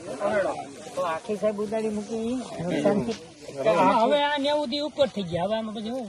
આખી સાહેબ ઉદાડી મૂકી. હવે આ નેવું દી ઉપર થઈ ગયા. હવે આમાં પછી હું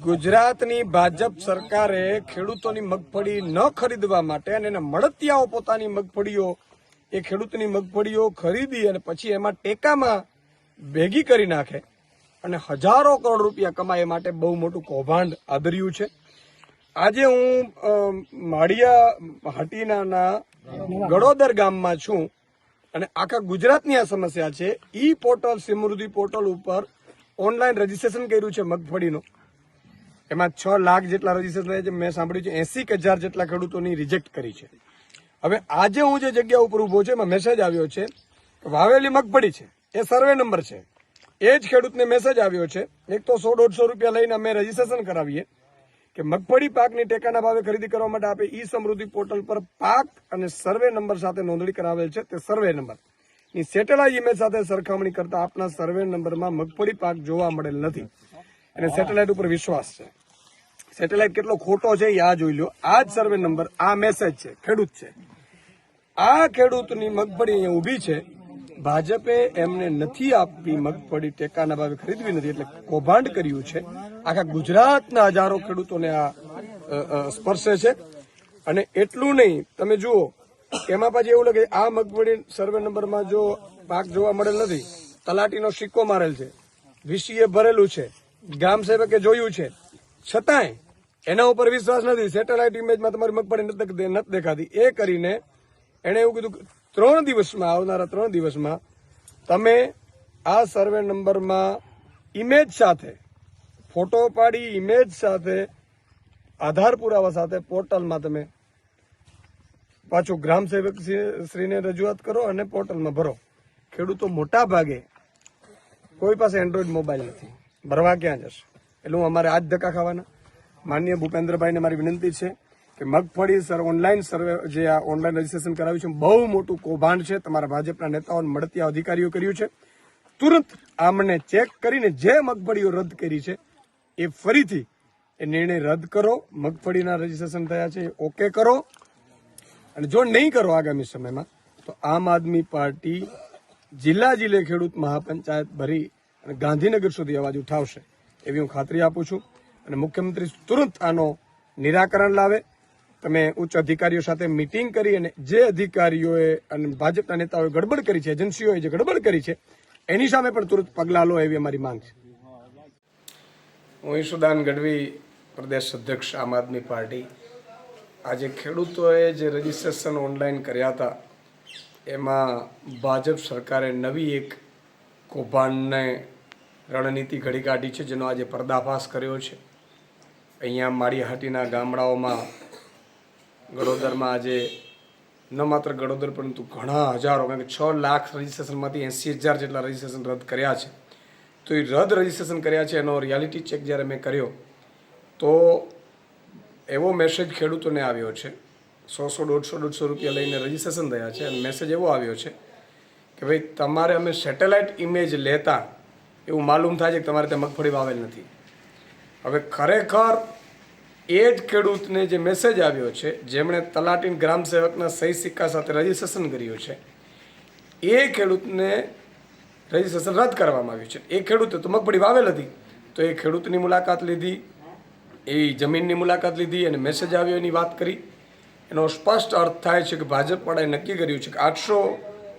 ગુજરાતની ભાજપ સરકારે ખેડૂતોની મગફળી ન ખરીદવા માટે અને એના મળતિયાઓ પોતાની મગફળીઓ, એ ખેડૂતની મગફળીઓ ખરીદી અને પછી એમાં ટેકામાં ભેગી કરી નાખે. અને હજારો કરોડ રૂપિયા કમાય માટે બહુ મોટું કૌભાંડ આદર્યું છે. આજે હું માળિયા હાટીનાના ગડોદર ગામમાં છું અને આખા ગુજરાતની આ સમસ્યા છે. ઈ પોર્ટલ, સમૃદ્ધિ પોર્ટલ ઉપર ઓનલાઈન રજીસ્ટ્રેશન કર્યું છે મગફળીનું. એમાં છ લાખ જેટલા રજીસ્ટ્રેશન થયા છે. મેં સાંભળ્યું છે એસી હજાર જેટલા ખેડૂતોની રિજેક્ટ કરી છે. હવે આજે હું જે જગ્યા ઉપર ઊભો છું, એમાં મેસેજ આવ્યો છે વાવેલી મગફળી છે. એ સર્વે નંબર છે. એ જ ખેડૂતને મેસેજ આવ્યો છે. એક તો સો દોઢસો રૂપિયા લઈને અમે રજીસ્ટ્રેશન કરાવીએ. કે મગફળી પાકની ટેકાના ભાવે ખરીદી કરવા માટે આપે ઈ સમૃદ્ધિ પોર્ટલ પર પાક અને સર્વે નંબર સાથે નોંધણી કરાવેલ છે તે સર્વે નંબર. ની સેટેલાઇટ ઇમેજ સાથે સરખામણી કરતા આપના સર્વે નંબરમાં મગફળી પાક જોવા મળેલ નથી. અને સેટેલાઇટ ઉપર વિશ્વાસ છે. સેટેલાઇટ કેટલો ખોટો છે એ આ જોઈ લો. આ જ સર્વે નંબર, આ મેસેજ છે, ખેડૂત છે. આ ખેડૂતની મગફળી અહીંયા ઊભી છે. ભાજપે એમને નથી આપવી મગફળી ટેકાના ભાવે ખરીદવી નથી એટલે કૌભાંડ કર્યું છે. આખા ગુજરાતના હજારો ખેડૂતોને આ સ્પર્શે છે. અને એટલું નહીં, તમે જુઓ, એમાં પાછી એવું લાગે આ મગફળી સર્વે નંબરમાં જો પાક જોવા મળેલ નથી, તલાટીનો સિક્કો મારેલ છે. વીસીએ ભરેલું છે. ગ્રામ સેવકે જોયું છે. છતાંય એના ઉપર વિશ્વાસ નથી. સેટેલાઇટ ઇમેજમાં તમારી મગફળી નથી દેખાતી. એ કરીને એણે એવું કીધું ત્રણ દિવસમાં, આવનારા ત્રણ દિવસમાં તમે આ સર્વે નંબરમાં ઇમેજ સાથે, ફોટો પાડી ઇમેજ સાથે, આધાર પુરાવા સાથે પોર્ટલમાં તમે પાછું ગ્રામ સેવક શ્રી- શ્રીને રજૂઆત કરો અને પોર્ટલમાં ભરો. ખેડૂતો મોટા ભાગે કોઈ પાસે એન્ડ્રોઈડ મોબાઈલ નથી. ભરવા ક્યાં જશે? એટલે હું અમારે આજ ધક્કા ખાવાના. માનનીય ભૂપેન્દ્રભાઈને મારી વિનંતી છે. કે મગફળી સર ઓનલાઈન સર્વે જે આ ઓનલાઈન રજીસ્ટ્રેશન કરાવ્યું છે બહુ મોટું કૌભાંડ છે. તમારા ભાજપના નેતાઓને મળતી અધિકારીઓ કર્યું છે. તુરંત આમને ચેક કરીને જે મગફળીઓ રદ કરી છે, એ ફરીથી એ નિર્ણય રદ કરો. મગફળીના રજીસ્ટ્રેશન થયા છે ઓકે કરો. અને જો નહીં કરો આગામી સમયમાં, તો આમ આદમી પાર્ટી જિલ્લા જિલ્લે ખેડૂત મહાપંચાયત ભરી અને ગાંધીનગર સુધી અવાજ ઉઠાવશે. એવી હું ખાતરી આપું છું. અને મુખ્યમંત્રી તુરંત આનો નિરાકરણ લાવે. તમે ઉચ્ચ અધિકારીઓ સાથે મિટિંગ કરી અને જે અધિકારીઓએ અને ભાજપના નેતાઓએ ગડબડ કરી છે, એજન્સીઓએ જે ગડબડ કરી છે, એની સામે પણ તુરંત પગલાં લો એવી અમારી માંગ છે. હું ઈશુદાન ગઢવી, પ્રદેશ અધ્યક્ષ, આમ આદમી પાર્ટી. આજે ખેડૂતોએ જે રજીસ્ટ્રેશન ઓનલાઈન કર્યા હતા, એમાં ભાજપ સરકારે નવી એક કૌભાંડને રણનીતિ ઘડી કાઢી છે, જેનો આજે પર્દાફાશ કર્યો છે. અહીંયા માળીહાટીના ગામડાઓમાં ગડોદરમાં આજે ન માત્ર ગડોદર, પરંતુ ઘણા હજારો, કારણ કે છ લાખ રજિસ્ટ્રેશનમાંથી એંસી હજાર જેટલા રજિસ્ટ્રેશન રદ કર્યા છે. તો એ રદ રજિસ્ટ્રેશન કર્યા છે એનો રિયાલિટી ચેક જ્યારે મેં કર્યો, તો એવો મેસેજ ખેડૂતોને આવ્યો છે. સો સો, દોઢસો દોઢસો રૂપિયા લઈને રજિસ્ટ્રેશન થયા છે અને મેસેજ એવો આવ્યો છે કે ભાઈ, તમારે અમે સેટેલાઇટ ઇમેજ લેતા, એવું માલુમ થાય છે કે તમારે ત્યાં મગફળી વાવેલ નથી. હવે ખરેખર એ જ ખેડૂતને જે મેસેજ આવ્યો છે, જેમણે તલાટીન ગ્રામ સેવકના સહી સિક્કા સાથે રજીસ્ટ્રેશન કર્યું છે, એ ખેડૂતને રજીસ્ટ્રેશન રદ કરવામાં આવ્યું છે. એ ખેડૂતે તો મગફળી વાવેલ હતી, તો એ ખેડૂતની મુલાકાત લીધી, એ જમીનની મુલાકાત લીધી અને મેસેજ આવ્યો એની વાત કરી. એનો સ્પષ્ટ અર્થ થાય છે કે ભાજપવાળાએ નક્કી કર્યું છે કે આઠસો,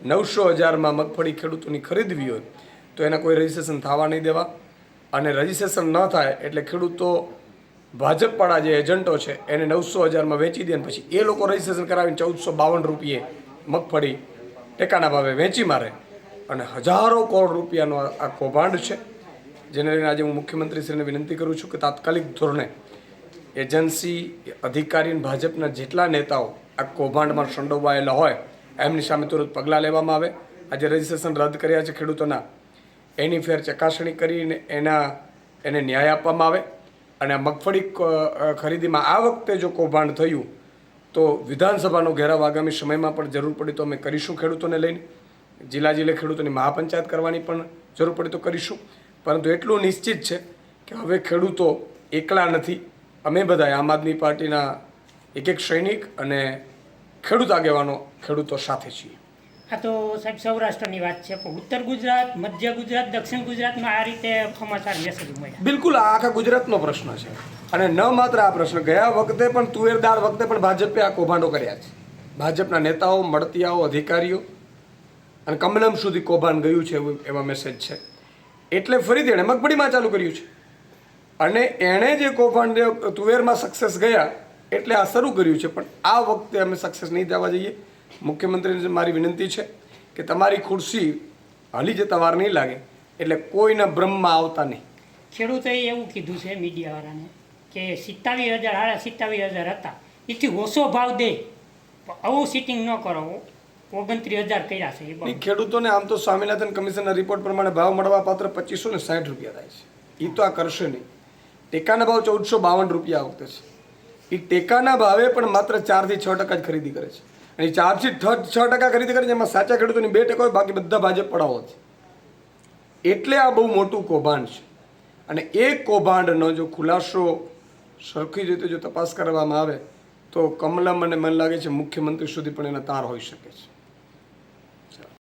નવસો હજારમાં મગફળી ખેડૂતોની ખરીદવી હોય, તો એના કોઈ રજીસ્ટ્રેશન થવા નહીં દેવા. અને રજીસ્ટ્રેશન ન થાય એટલે ખેડૂતો ભાજપવાળા જે એજન્ટો છે, એને નવસો હજારમાં વેચી દે પછી એ લોકો રજીસ્ટ્રેશન કરાવીને ચૌદસો બાવન રૂપિયે મગફળી ટેકાના ભાવે વેચી મારે. અને હજારો કરોડ રૂપિયાનો આ કૌભાંડ છે, જેને લઈને આજે હું મુખ્યમંત્રીશ્રીને વિનંતી કરું છું કે તાત્કાલિક ધોરણે એજન્સી, અધિકારી ભાજપના જેટલા નેતાઓ આ કૌભાંડમાં સંડોવાયેલા હોય, એમની સામે તુરંત પગલાં લેવામાં આવે. આજે રજીસ્ટ્રેશન રદ કર્યા છે ખેડૂતોના. એની ફેર ચકાસણી કરીને એના એને ન્યાય આપવામાં આવે. અને મગફળી ખરીદીમાં આ વખતે જો કૌભાંડ થયું, તો વિધાનસભાનો ઘેરાવ આગામી સમયમાં પણ જરૂર પડી તો અમે કરીશું ખેડૂતોને લઈને. જિલ્લા જિલ્લે ખેડૂતોની મહાપંચાયત કરવાની પણ જરૂર પડી તો કરીશું. પરંતુ એટલું નિશ્ચિત છે કે હવે ખેડૂતો એકલા નથી. અમે બધા આમ આદમી પાર્ટીના એક એક સૈનિક અને ખેડૂત આગેવાનો ખેડૂતો સાથે છીએ. આ તો સાહેબ, સૌરાષ્ટ્રની વાત છે, પણ ઉત્તર ગુજરાત, મધ્ય ગુજરાત, દક્ષિણ ગુજરાતમાં આ રીતે સમાચાર મેસેજ મળ્યા. બિલકુલ, આ આખા ગુજરાતનો પ્રશ્ન છે. અને ન માત્ર આ પ્રશ્ન, ગયા વખતે પણ તુવેર દાળ વખતે પણ ભાજપે આ કૌભાંડો કર્યા છે. ભાજપના નેતાઓ, મળતિયાઓ, અધિકારીઓ અને કમલમ સુધી કૌભાંડ ગયું છે એવું એવા મેસેજ છે. એટલે ફરીથી એણે મગફળીમાં ચાલુ કર્યું છે. અને એણે જે કૌભાંડ, તુવેરમાં સક્સેસ ગયા, એટલે આ શરૂ કર્યું છે. પણ આ વખતે અમે સક્સેસ નહીં જવા જઈએ. મુખ્યમંત્રીને મારી વિનંતી છે કે તમારી ખુરશી હલી જતા વાર નહીં લાગે એટલે કોઈના ભ્રમમાં આવતા નહીં. ખેડૂતોએ એવું કીધું છે મીડિયાવાળાને કે સિત્તાવીસ હજાર સાડા સિત્તાવીસ હજાર હતા. એથી ઓછો ભાવ દે. આવું સિટિંગ ન કરો. ઓગણત્રીસ હજાર કર્યા છે એ ખેડૂતોને આમ તો સ્વામિનાથન કમિશનના રિપોર્ટ પ્રમાણે ભાવ મળવા પાત્ર પચીસો ને સાઠ રૂપિયા થાય છે. એ તો આ કરશે નહીં. ટેકાના ભાવ ચૌદસો બાવન રૂપિયા આ વખતે છે. એ ટેકાના ભાવે પણ માત્ર ચારથી છ ટકા જ ખરીદી કરે છે. અને ચારથી છ છ ટકા ખરીદી કરીને એમાં સાચા ખેડૂતોની બે ટકા હોય, બાકી બધા ભાજપ પડાવો છે એટલે આ બહુ મોટું કૌભાંડ છે. અને એ કૌભાંડનો જો ખુલાસો સરખી રીતે જો તપાસ કરવામાં આવે, તો કમલમ અને મને લાગે છે મુખ્યમંત્રી સુધી પણ એના તાર હોઈ શકે છે.